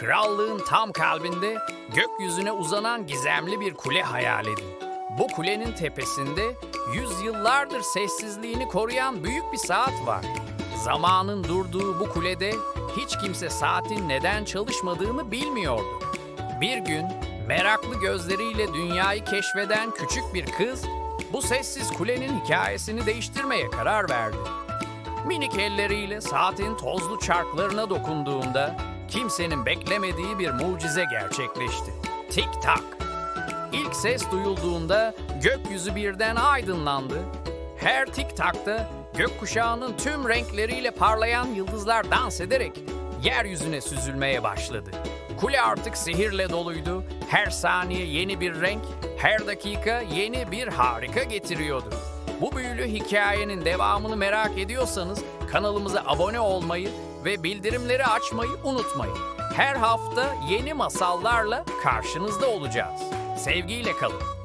Krallığın tam kalbinde gökyüzüne uzanan gizemli bir kule hayal edin. Bu kulenin tepesinde yüzyıllardır sessizliğini koruyan büyük bir saat var. Zamanın durduğu bu kulede hiç kimse saatin neden çalışmadığını bilmiyordu. Bir gün meraklı gözleriyle dünyayı keşfeden küçük bir kız bu sessiz kulenin hikayesini değiştirmeye karar verdi. Minik elleriyle saatin tozlu çarklarına dokunduğunda kimsenin beklemediği bir mucize gerçekleşti. Tik tak. İlk ses duyulduğunda gökyüzü birden aydınlandı. Her tik takta gökkuşağının tüm renkleriyle parlayan yıldızlar dans ederek yeryüzüne süzülmeye başladı. Kule artık sihirle doluydu. Her saniye yeni bir renk, her dakika yeni bir harika getiriyordu. Bu büyülü hikayenin devamını merak ediyorsanız kanalımıza abone olmayı ve bildirimleri açmayı unutmayın. Her hafta yeni masallarla karşınızda olacağız. Sevgiyle kalın.